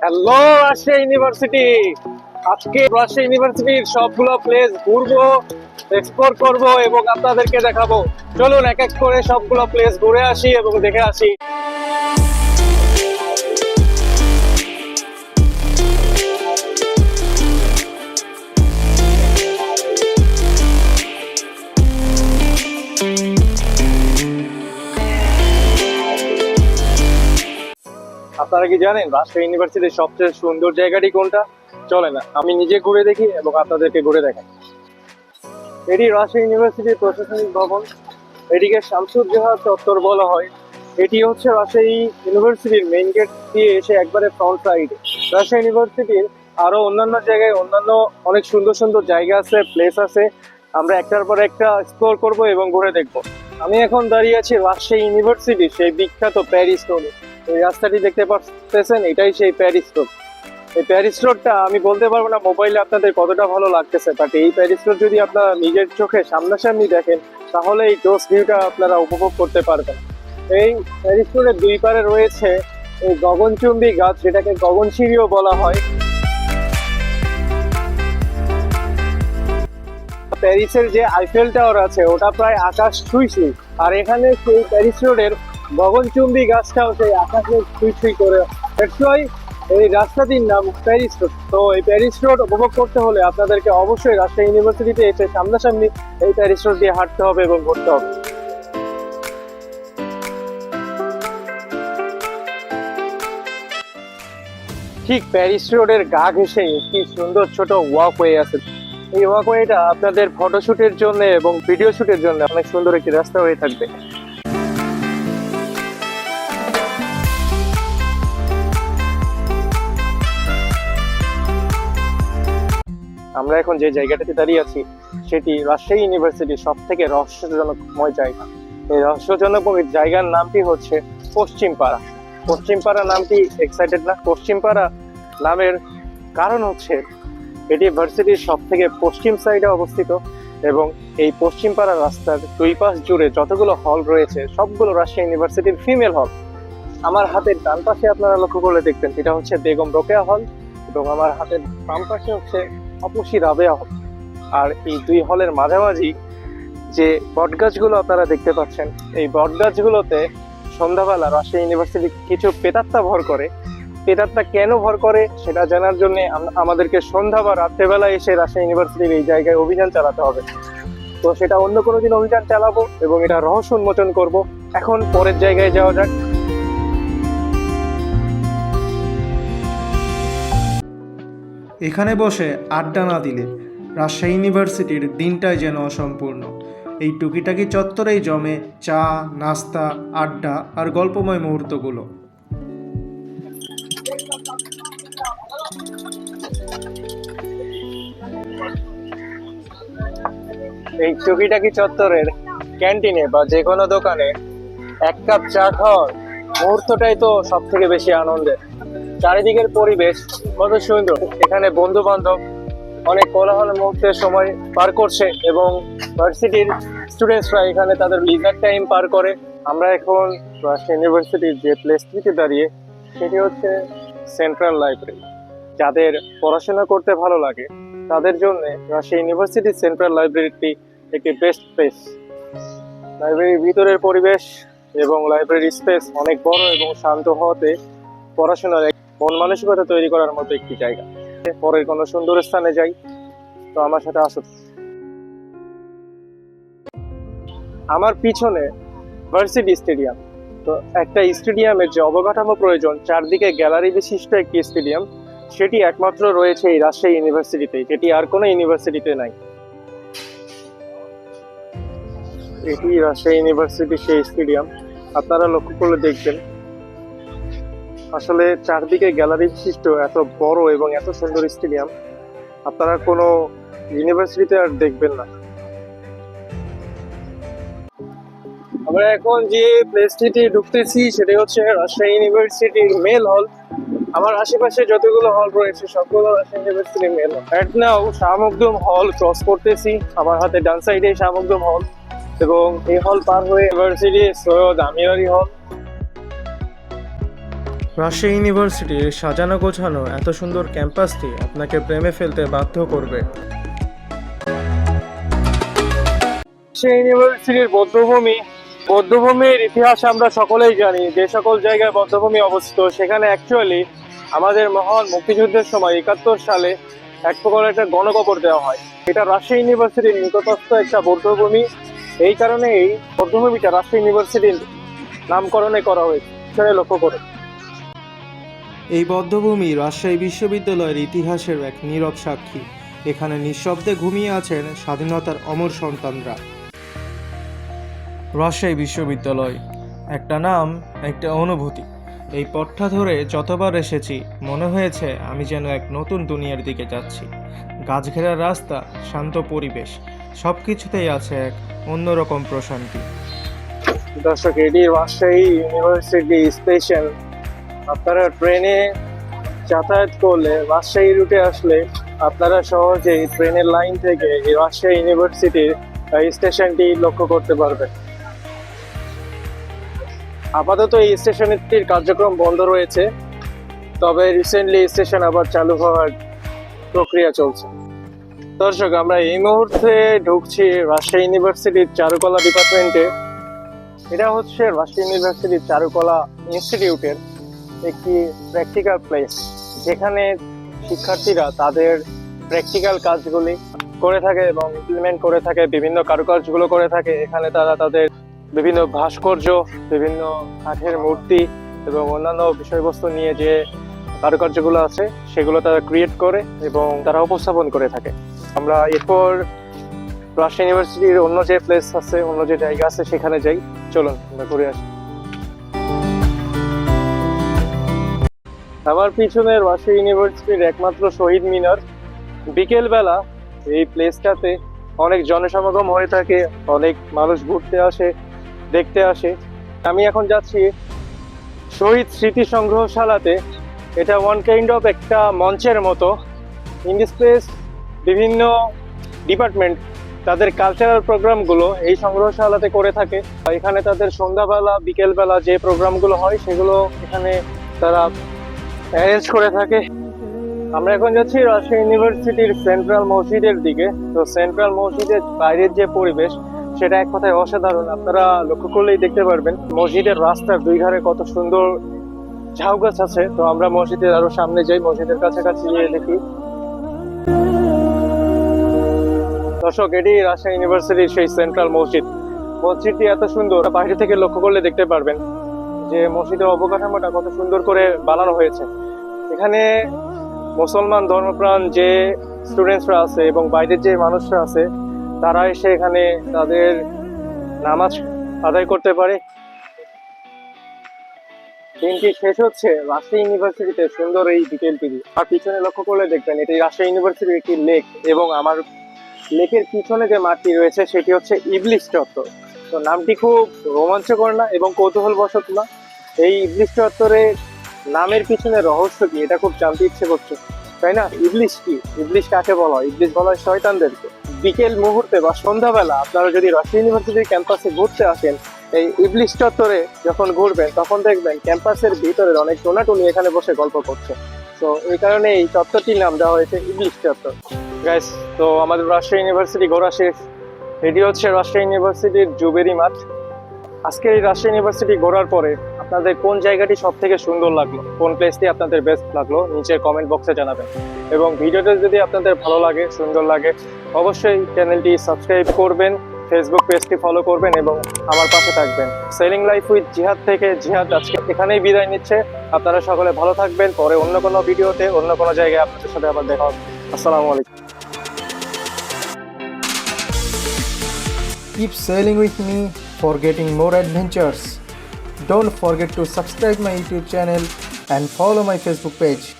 Hello Rajshahi university আজকে রাজশাহী ইউনিভার্সিটির সবগুলো প্লেস ঘুরবো এক্সপ্লোর করব এবং আপনাদেরকে দেখাবো। চলুন এক এক করে সবগুলো প্লেস ঘুরে আসি এবং দেখে আসি। আপনারা কি জানেন, রাজশাহী ইউনিভার্সিটির সবচেয়ে সুন্দর জায়গাটি কোনটা? চলে না, আমি নিজে ঘুরে দেখি এবং আপনাদেরকে ঘুরে দেখাই। এটি রাজশাহী ইউনিভার্সিটির প্রশাসনিক ভবন। এটিকে শামসুজ্জোহা চত্বর বলা হয়। এটি হচ্ছে রাজশাহী ইউনিভার্সিটির মেইন গেট দিয়ে এসে একবারে ফ্রন্ট সাইডে রাজশাহী ইউনিভার্সিটির আরও অন্যান্য জায়গায় অন্যান্য অনেক সুন্দর সুন্দর জায়গা আছে প্লেস আছে। আমরা একটার পর একটা এক্সপ্লোর করব এবং ঘুরে দেখব। আমি এখন দাঁড়িয়ে আছি রাজশাহী ইউনিভার্সিটি সেই বিখ্যাত প্যারিস রোডে এই রাস্তাটি দেখতে পাচ্ছেন এটাই সেই প্যারিস রোড এই প্যারিস রোডটা আমি বলতে পারব না মোবাইলে আপনাদের কতটা ভালো লাগতেছে বাট এই প্যারিস রোড যদি আপনারা নিজের চোখে সামনাসামনি দেখেন, তাহলে এই জোস ভিউটা আপনারা উপভোগ করতে পারবেন। এই প্যারিস রোডের দুই পারে রয়েছে এই গগনচুম্বী গাছ, যেটাকে গগনশিরিও বলা হয়। প্যারিসের যে আইফেল টাওয়ার আছে, ওটা প্রায় আকাশ ছুঁই আর এখানে সেই প্যারিস রোডের গগনচুম্বী গাছটাও সেই আকাশে ছুঁই ছুঁই করে why এই রাস্তাটির নাম প্যারিস রোড। তো এই প্যারিস রোড উপভোগ করতে হলে আপনাদেরকে অবশ্যই রাজশাহী ইউনিভার্সিটিতে এসে সামনাসামনি এই প্যারিস রোড দিয়ে হাঁটতে হবে এবং ঘুরতে হবে। ঠিক প্যারিস রোডের গা ঘেসে একটি সুন্দর ছোট ওয়াকওয়ে আছে। এই ওয়াকওয়েটা আপনাদের ফটোশুটের জন্য এবং ভিডিও শুটের জন্য অনেক সুন্দর একটি রাস্তা হয়ে থাকবে। আমরা এখন যে জায়গাটাতে দাঁড়িয়ে আছি, সেটি রাজশাহী ইউনিভার্সিটির সব থেকে রহস্যজনকময় জায়গা। এই রহস্যজনকময় জায়গার নামটি হচ্ছে পশ্চিমপাড়া। পশ্চিমপাড়া নামটি এক্সাইটেড না। পশ্চিমপাড়া নামের কারণ হচ্ছে, এটি ভার্সিটির সব থেকে পশ্চিম সাইডে অবস্থিত এবং এই পশ্চিমপাড়া রাস্তার দুই পাশ জুড়ে যতগুলো হল রয়েছে, সবগুলো রাজশাহী ইউনিভার্সিটির ফিমেল হল আমার হাতের ডান পাশে আপনারা লক্ষ্য করলে দেখবেন, এটা হচ্ছে বেগম রোকেয়া হল এবং আমার হাতের বাম পাশে হচ্ছে অপসি রাবেয়া হল আর এই দুই হলের মাঝামাঝি যে বটগাছগুলো আপনারা দেখতে পাচ্ছেন, এই বটগাছগুলোতে সন্ধ্যাবেলা রাজশাহী ইউনিভার্সিটি কিছু পেতাত্তা ভর করে। পেতাত্তা কেন ভর করে সেটা জানার জন্য আমাদেরকে সন্ধ্যা বা রাত্রেবেলা এসে রাজশাহী ইউনিভার্সিটির এই জায়গায় অভিযান চালাতে হবে। তো সেটা অন্য কোনো দিন অভিযান চালাবো এবং এটা রহস্য উন্মোচন করব। এখন পরের জায়গায় যাওয়া যাক। এখানে বসে আড্ডা না দিলে রাজশাহী ইউনিভার্সিটির দিনটাই যেন অসম্পূর্ণ। এই টুকিটাকি চত্বরেই জমে চা, নাস্তা, আড্ডা আর গল্পময় মুহূর্তগুলো। এই টুকিটাকি চত্বরের ক্যান্টিনে বা যে কোনো দোকানে এক কাপ চা খাওয়ার মুহূর্তটাই তো সব থেকে বেশি আনন্দের। চারিদিকের পরিবেশ কত সুন্দর। এখানে বন্ধু বান্ধব অনেক কোলাহল মুহূর্তের সময় পার করছে এবং ভার্সিটির স্টুডেন্টসরা এখানে তাদের লিজার টাইম পার করে। আমরা এখন ইউনিভার্সিটির যে প্লেসটিতে দাঁড়িয়ে, সেটি হচ্ছে সেন্ট্রাল লাইব্রেরি যাদের পড়াশোনা করতে ভালো লাগে, তাদের জন্য রাজশাহী ইউনিভার্সিটির সেন্ট্রাল লাইব্রেরিটি একটি বেস্ট প্লেস লাইব্রেরির ভিতরের পরিবেশ এবং লাইব্রেরি স্পেস অনেক বড় এবং শান্ত হওয়াতে পড়াশোনার মন মানসিকতা তৈরি করার মতো একটি জায়গা। পরের কোনো সুন্দর স্থানে যাই, তো আমার সাথে আসুন। আমার পিছনে ভার্সিটি স্টেডিয়াম। তো একটা স্টেডিয়ামের যে অবকাঠামো প্রয়োজন, চারদিকে গ্যালারি বিশিষ্ট একটি স্টেডিয়াম, সেটি একমাত্র রয়েছে এই রাজশাহী ইউনিভার্সিটিতে, যেটি আর কোনো ইউনিভার্সিটিতে নাই। এটি রাজশাহী ইউনিভার্সিটির সেই স্টেডিয়াম। আপনারা লক্ষ্য করলে দেখবেন আসলে চারদিকে গ্যালারি বিশিষ্ট এত বড় এবং এত সুন্দর স্টেডিয়াম আপনারা কোনো ইউনিভার্সিটিতে আর দেখবেন না। আমরা এখন যে প্লেসটিতে ঢুকতেছি সেটা হচ্ছে রাজশাহী ইউনিভার্সিটির মেল হল আমার আশেপাশে যতগুলো হল রয়েছে, সবগুলো রাজশাহী ইউনিভার্সিটির মেল হল রাইট নাও শাহমকদুম হল ক্রস করতেছি, আমার হাতে ডান সাইডে শাহমকদুম হল এবং এই হল পার হয়ে ইউনিভার্সিটি সৈয়দ আমিরারি হল রাজশাহী ইউনিভার্সিটির সাজানো গোছানো এত সুন্দর ক্যাম্পাসটি আপনাকে প্রেমে ফেলতে বাধ্য করবে। সেই ইউনিভার্সিটির বৌদ্ধভূমি, বৌদ্ধভূমির ইতিহাস আমরা সকলেই জানি, যে সকল জায়গায় বৌদ্ধভূমি অবস্থিত, সেখানে অ্যাকচুয়ালি আমাদের মহান মুক্তিযুদ্ধের সময় একাত্তর সালে এক প্রকার একটা গণকবর দেওয়া হয়। এটা রাজশাহী ইউনিভার্সিটির নিকটস্থ একটা বৌদ্ধভূমি। এই কারণে এই বৌদ্ধভূমিটা রাজশাহী ইউনিভার্সিটির নামকরণে করা হয়েছে। সেটা লক্ষ্য করে এই বদ্ধভূমি রাজশাহী বিশ্ববিদ্যালয়ের ইতিহাসের এক নীরব সাক্ষী। এখানে নিঃশব্দে ঘুমিয়ে আছেন স্বাধীনতার অমর সন্তানরা। রাজশাহী বিশ্ববিদ্যালয়, একটা নাম, একটা অনুভূতি। এই পথটা ধরে যতবার এসেছি, মনে হয়েছে আমি যেন এক নতুন দুনিয়ার দিকে যাচ্ছি। গাছ ঘেরা রাস্তা, শান্ত পরিবেশ সব কিছুতেই আছে এক অন্যরকম প্রশান্তি। দর্শক, এটি রাজশাহী ইউনিভার্সিটি স্টেশন আপনারা ট্রেনে যাতায়াত করলে, রাজশাহী রুটে আসলে আপনারা সহজেই ট্রেনের লাইন থেকে এই রাজশাহী ইউনিভার্সিটির স্টেশনটি লক্ষ্য করতে পারবেন। আপাতত এই স্টেশনটির কার্যক্রম বন্ধ রয়েছে, তবে রিসেন্টলি স্টেশন আবার চালু হওয়ার প্রক্রিয়া চলছে। দর্শক, আমরা এই মুহূর্তে ঢুকছি রাজশাহী ইউনিভার্সিটির চারুকলা ডিপার্টমেন্টে এটা হচ্ছে রাজশাহী ইউনিভার্সিটির চারুকলা ইনস্টিটিউটের একটি প্র্যাকটিক্যাল প্লেস যেখানে শিক্ষার্থীরা তাদের প্র্যাকটিক্যাল কাজগুলি করে থাকে এবং ইমপ্লিমেন্ট করে থাকে, বিভিন্ন কারুকাজগুলো করে থাকে। এখানে তারা তাদের বিভিন্ন ভাস্কর্য, বিভিন্ন কাঠের মূর্তি এবং অন্যান্য বিষয়বস্তু নিয়ে যে কারুকার্যগুলো আছে, সেগুলো তারা ক্রিয়েট করে এবং তারা উপস্থাপন করে থাকে। আমরা এরপর রাজশাহী ইউনিভার্সিটির অন্য যে প্লেস আছে, অন্য যে জায়গা আছে, সেখানে যাই। চলুন, আমরা ঘুরে আসি। আমার পিছনে রাজশাহী ইউনিভার্সিটির একমাত্র শহীদ মিনার। বিকেল বেলা এই প্লেসটাতে অনেক জনসমাগম হয়ে থাকে, অনেক মানুষ ঘুরতে আসে, দেখতে আসে। আমি এখন যাচ্ছি শহীদ স্মৃতি সংগ্রহশালাতে এটা ওয়ান কাইন্ড অফ একটা মঞ্চের মতো। ইন দিস প্লেস বিভিন্ন ডিপার্টমেন্ট তাদের কালচারাল প্রোগ্রামগুলো এই সংগ্রহশালাতে করে থাকে। এখানে তাদের সন্ধ্যাবেলা, বিকেলবেলা যে প্রোগ্রামগুলো হয়, সেগুলো এখানে তারা অ্যারেঞ্জ করে থাকে। আমরা এখন যাচ্ছি রাজশাহী ইউনিভার্সিটির সেন্ট্রাল মসজিদের দিকে। তো সেন্ট্রাল মসজিদের বাইরের যে পরিবেশ, সেটা এক কথায় অসাধারণ। আপনারা লক্ষ্য করলেই দেখতে পারবেন, মসজিদের রাস্তার দুই ধারে কত সুন্দর ঝাউ গাছ আছে। তো আমরা মসজিদের আরও সামনে যাই, মসজিদের কাছাকাছি গিয়ে দেখি। দর্শক, এটি রাজশাহী ইউনিভার্সিটির সেই সেন্ট্রাল মসজিদ। মসজিদটি এত সুন্দর, বাইরে থেকে লক্ষ্য করলে দেখতে পারবেন। যে মসজিদের অবকাঠামোটা কত সুন্দর করে বানানো হয়েছে। এখানে মুসলমান ধর্মপ্রাণ যে স্টুডেন্টসরা আছে এবং বাইরের যে মানুষরা আছে, তারা এসে এখানে তাদের নামাজ আদায় করতে পারে। দিনটি শেষ হচ্ছে রাজশাহী ইউনিভার্সিটিতে, সুন্দর এই বিকেল টিভি আর পিছনে লক্ষ্য করলে দেখবেন, এটি রাজশাহী ইউনিভার্সিটির একটি লেক এবং আমার লেকের পিছনে যে মাঠটি রয়েছে, সেটি হচ্ছে ইবলিশ চত্বর। তো নামটি খুব রোমাঞ্চকর না এবং কৌতূহল বসত না। এই ইবলিশ চত্বরে নামের পিছনে রহস্য কি? এটা খুব জানতে ইচ্ছে করছে। তাই না? ইবলিশ কি? ইবলিশ কাকে বলা হয়? ইবলিশ বলা হয় শয়তানদেরকে। বিকেল মুহূর্তে বা সন্ধ্যাবেলা আপনারা যদি রাজশাহী ইউনিভার্সিটির ক্যাম্পাসে ঘুরতে আসেন, এই ইবলিশ চত্বরে যখন ঘুরবেন, তখন দেখবেন ক্যাম্পাসের ভিতরের অনেক টোনাটুনি এখানে বসে গল্প করছে। তো এই কারণে এই চত্বরটির নাম দেওয়া হয়েছে ইবলিশ চত্বর। গাইস তো আমাদের রাজশাহী ইউনিভার্সিটি ঘোরা শেষ। এটি হচ্ছে রাজশাহী ইউনিভার্সিটির জুবেরি মাঠ। আজকে এই রাজশাহী ইউনিভার্সিটি ঘোরার পরে আপনাদের কোন জায়গাটি সব থেকে সুন্দর লাগল? কোন প্লেসটি আপনাদের বেস্ট লাগল? নিচের কমেন্ট বক্সে জানাবেন। এবং ভিডিওটা যদি আপনাদের ভালো লাগে, সুন্দর লাগে, অবশ্যই চ্যানেলটি সাবস্ক্রাইব করবেন ফেসবুক পেজটি ফলো করবেন এবং আমার পাশে থাকবেন। সেলিং লাইফ উইথ জিহাদ থেকে জিহাদ আজকে এখানেই বিদায় নিচ্ছে। আপনারা সকলে ভালো থাকবেন। পরে অন্য কোনো ভিডিওতে, অন্য কোনো জায়গায় আপনাদের সাথে আবার দেখা হবে। আসসালামু আলাইকুম। Keep sailing with me, for getting more adventures. Don't forget to subscribe my YouTube channel and follow my Facebook page.